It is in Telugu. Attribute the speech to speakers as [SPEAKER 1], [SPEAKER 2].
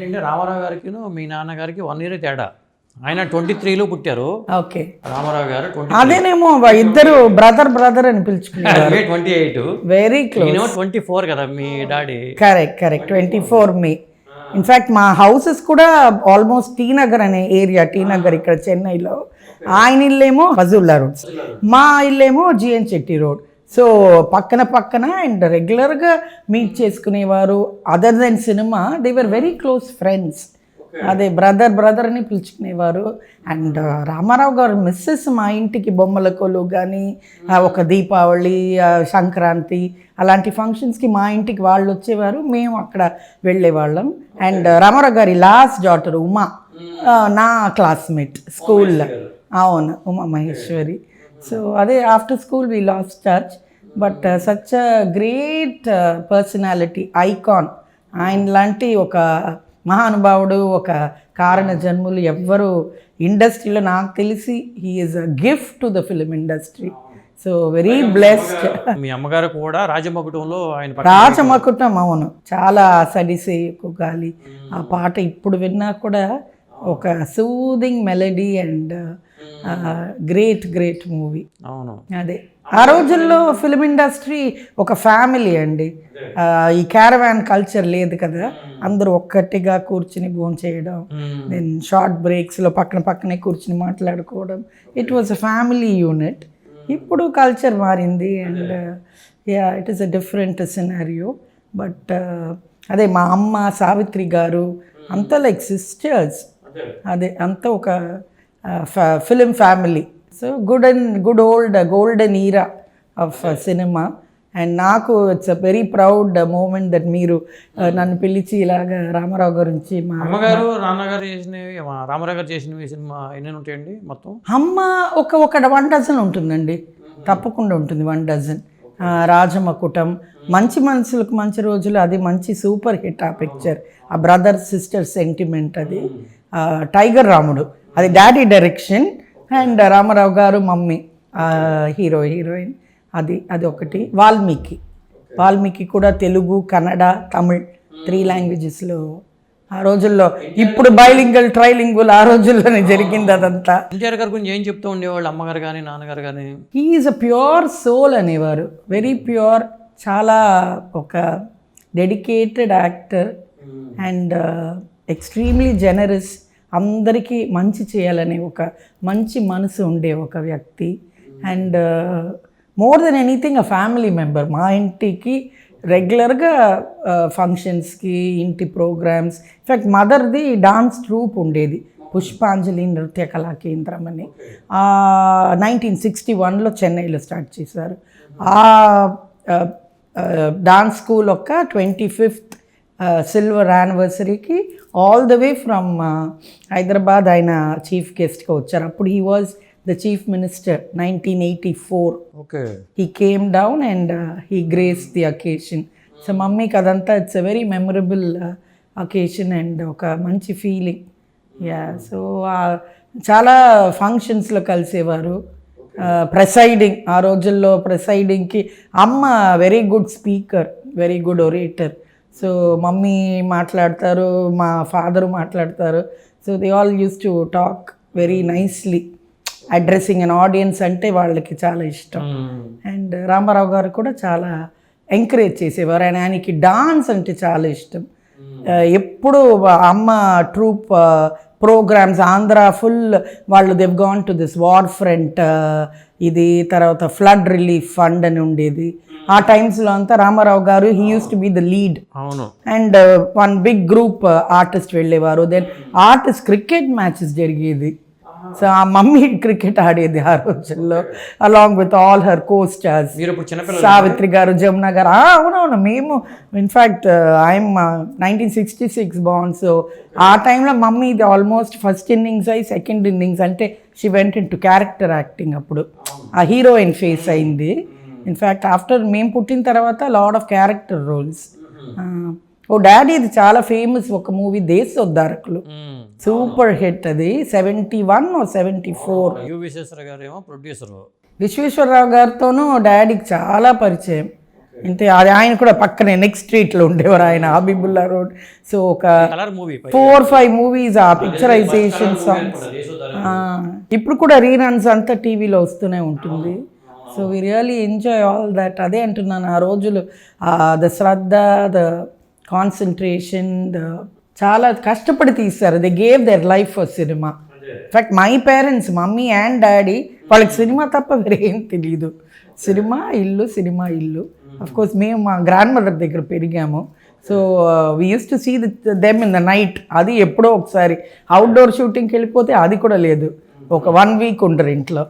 [SPEAKER 1] ఏంటంటే రామారావు గారికి మీ నాన్నగారికి వన్ ఇయర్ తేడా. ఆయన ట్వంటీ త్రీలో పుట్టారు.
[SPEAKER 2] ఓకే.
[SPEAKER 1] రామారావు గారు
[SPEAKER 2] అదేనేమో ఇద్దరు బ్రదర్ బ్రదర్ అని పిలుచుకున్నారు.
[SPEAKER 1] Twenty eight
[SPEAKER 2] very close
[SPEAKER 1] twenty four కదా మీ daddy.
[SPEAKER 2] Correct correct twenty four May in fact మా హౌసెస్ కూడా ఆల్మోస్ట్ టీ నగర్ అనే ఏరియా టీ నగర్ ఇక్కడ చెన్నైలో. ఆయన ఇల్లేమో హజుల్లా రోడ్ మా ఇల్లేమో జిఎన్ చెట్టి రోడ్. సో పక్కన పక్కన అండ్ రెగ్యులర్గా మీట్ చేసుకునేవారు other than cinema they were very close friends. అదే బ్రదర్ బ్రదర్ అని పిలుచుకునేవారు. అండ్ రామారావు గారు మిస్సెస్ మా ఇంటికి బొమ్మల కొలు కానీ ఒక దీపావళి సంక్రాంతి అలాంటి ఫంక్షన్స్కి మా ఇంటికి వాళ్ళు వచ్చేవారు. మేము అక్కడ వెళ్ళేవాళ్ళం. అండ్ రామారావు గారి లాస్ట్ డాటర్ ఉమా నా క్లాస్మేట్ స్కూల్లో అవును ఉమా మహేశ్వరి సో అదే after school we lost touch but such a great personality icon ఆయన లాంటి ఒక మహానుభావుడు ఒక కారణ జన్ములు ఎవ్వరు ఇండస్ట్రీలో నాకు తెలిసి he is a gift to the film industry so very blessed
[SPEAKER 1] మీ అమ్మగారు కూడా రాజమకుటంలో ఆయన
[SPEAKER 2] రాజమకుటం అవును. చాలా సడిసే గాలి ఆ పాట ఇప్పుడు విన్నా కూడా ఒక soothing melody and great great movie
[SPEAKER 1] అవును.
[SPEAKER 2] అదే. ఆ రోజుల్లో ఫిలిం ఇండస్ట్రీ ఒక ఫ్యామిలీ అండి. ఈ క్యారవాన్ కల్చర్ లేదు కదా. అందరూ ఒక్కటిగా కూర్చుని భోజనం చేయడం. దెన్ షార్ట్ బ్రేక్స్లో పక్కన పక్కనే కూర్చుని మాట్లాడుకోవడం. It was a family unit ఇప్పుడు కల్చర్ మారింది and ya it is a different scenario but అదే మా అమ్మ సావిత్రి గారు అంతా లైక్ సిస్టర్స్ అదే అంతా ఒక film family so good and good old golden era of cinema and నాకు it's a very proud moment that మీరు uh, నన్ను పిలిచి ఇలాగ రామారావు గురించి మా
[SPEAKER 1] అమ్మగారు నాన్నగారు చేసినవి రామారావు గారు చేసినవి సినిమా ఎన్ని ఉంటాయండి మొత్తం?
[SPEAKER 2] అమ్మ ఒక ఒక వన్ డజన్ ఉంటుందండి. తప్పకుండా ఉంటుంది వన్ డజన్. ఆ, రాజమకుటం మంచి మనసులకు మంచి రోజులు అది మంచి సూపర్ హిట్ ఆ పిక్చర్. ఆ బ్రదర్ సిస్టర్ సెంటిమెంట్ అది. టైగర్ రాముడు. అది డాడీ డైరెక్షన్ అండ్ రామారావు గారు మమ్మీ హీరో హీరోయిన్ అది అది ఒకటి. వాల్మీకి. వాల్మీకి కూడా తెలుగు కన్నడ తమిళ్ త్రీ లాంగ్వేజెస్లో ఆ రోజుల్లో. ఇప్పుడు బైలింగల్ ట్రైలింగుల్ ఆ రోజుల్లోనే జరిగింది అదంతా.
[SPEAKER 1] ఎన్టీఆర్ గారి గురించి ఏం చెప్తూ ఉండేవాళ్ళు? అమ్మగారు కానీ నాన్నగారు కానీ
[SPEAKER 2] he is a pure soul అనేవారు. వెరీ ప్యూర్ చాలా ఒక dedicated actor and extremely generous అందరికీ మంచి చేయాలనే ఒక మంచి మనసు ఉండే ఒక వ్యక్తి. And more than anything a family member మా ఇంటికి రెగ్యులర్గా ఫంక్షన్స్కి uh, ఇంటి ప్రోగ్రామ్స్ ఇన్ఫ్యాక్ట్ మదర్ది డాన్స్ ట్రూప్ ఉండేది. పుష్పాంజలి నృత్య కళా కేంద్రం అని. నైన్టీన్ సిక్స్టీ వన్లో చెన్నైలో స్టార్ట్ చేశారు. ఆ డాన్స్ స్కూల్ యొక్క twenty fifth silver anniversary all the way from Hyderabad ఆయన చీఫ్ గెస్ట్గా వచ్చారు. అప్పుడు he was the chief minister nineteen eighty four
[SPEAKER 1] okay
[SPEAKER 2] he came down and he grace the occasion so మమ్మీకి అదంతా it's a very memorable occasion and ఒక మంచి ఫీలింగ్ యా సో చాలా ఫంక్షన్స్లో కలిసేవారు. ప్రెసైడింగ్ ఆ రోజుల్లో ప్రెసైడింగ్కి అమ్మ very good speaker very good orator so mummy మాట్లాడతారు మా ఫాదర్ మాట్లాడతారు. So they all use to talk very nicely addressing an audience అంటే వాళ్ళకి చాలా ఇష్టం. అండ్ రామారావు గారు కూడా చాలా ఎంకరేజ్ చేసేవారు. ఆయన ఆయనకి డాన్స్ అంటే చాలా ఇష్టం. ఆ, ఎప్పుడు అమ్మ ట్రూప్ ప్రోగ్రామ్స్ ఆంధ్ర ఫుల్ వాళ్ళు they gone to this war front ఇది తర్వాత ఫ్లడ్ రిలీఫ్ ఫండ్ అని ఉండేది. ఆ టైమ్స్లో అంతా Ramarao garu he use to be the lead
[SPEAKER 1] అవును.
[SPEAKER 2] And one big group artist వెళ్ళేవారు. దెన్ ఆర్టిస్ట్ క్రికెట్ మ్యాచెస్ జరిగేది. సో ఆ మమ్మీ క్రికెట్ ఆడేది ఆ రోజుల్లో along with all her co stars Savitri garu Jamuna garu. అవునవును మేము in fact I'm nineteen sixty six bond so ఆ టైంలో మమ్మీ ఇది ఆల్మోస్ట్ ఫస్ట్ ఇన్నింగ్స్ అయి సెకండ్ ఇన్నింగ్స్ అంటే she went into character acting అప్పుడు. ఆ హీరోయిన్ ఫేస్ అయింది. ఇన్ఫ్యాక్ట్ ఆఫ్టర్ మేము పుట్టిన తర్వాత లాడ్ ఆఫ్ క్యారెక్టర్ రోల్స్ ఓ డాడీ ఇది చాలా ఫేమస్ ఒక మూవీ దేశోద్ధారకులు
[SPEAKER 1] మ్మ్.
[SPEAKER 2] సూపర్ హిట్ అది. Seventy one seventy four
[SPEAKER 1] producer
[SPEAKER 2] Visweswararao గారితోనూ డాడీకి చాలా పరిచయం. అంటే అది ఆయన కూడా పక్కనే నెక్స్ట్ స్ట్రీట్లో ఉండేవారు ఆయన హబీబుల్లా రోడ్ సో ఒక
[SPEAKER 1] colour movie
[SPEAKER 2] four five movies ఆ పిక్చరైజేషన్ సాంగ్స్ ఇప్పుడు కూడా రీరన్స్ అంతా టీవీలో వస్తూనే ఉంటుంది. So we really enjoy all that అదే అంటున్నాను ఆ రోజులు ద శ్రద్ధ ద కాన్సన్ట్రేషన్ ద చాలా కష్టపడి తీస్తారు they gave their life for cinema in fact my parents mummy and daddy వాళ్ళకి సినిమా తప్ప వేరే ఏం తెలియదు సినిమా ఇల్లు సినిమా ఇల్లు. అఫ్ కోర్స్ మేము మా గ్రాండ్ మదర్ దగ్గర పెరిగాము. So we used to see them in the night అది ఎప్పుడో ఒకసారి. అవుట్డోర్ షూటింగ్కి వెళ్ళిపోతే అది కూడా లేదు. ఒక వన్ వీక్ ఉండరు ఇంట్లో.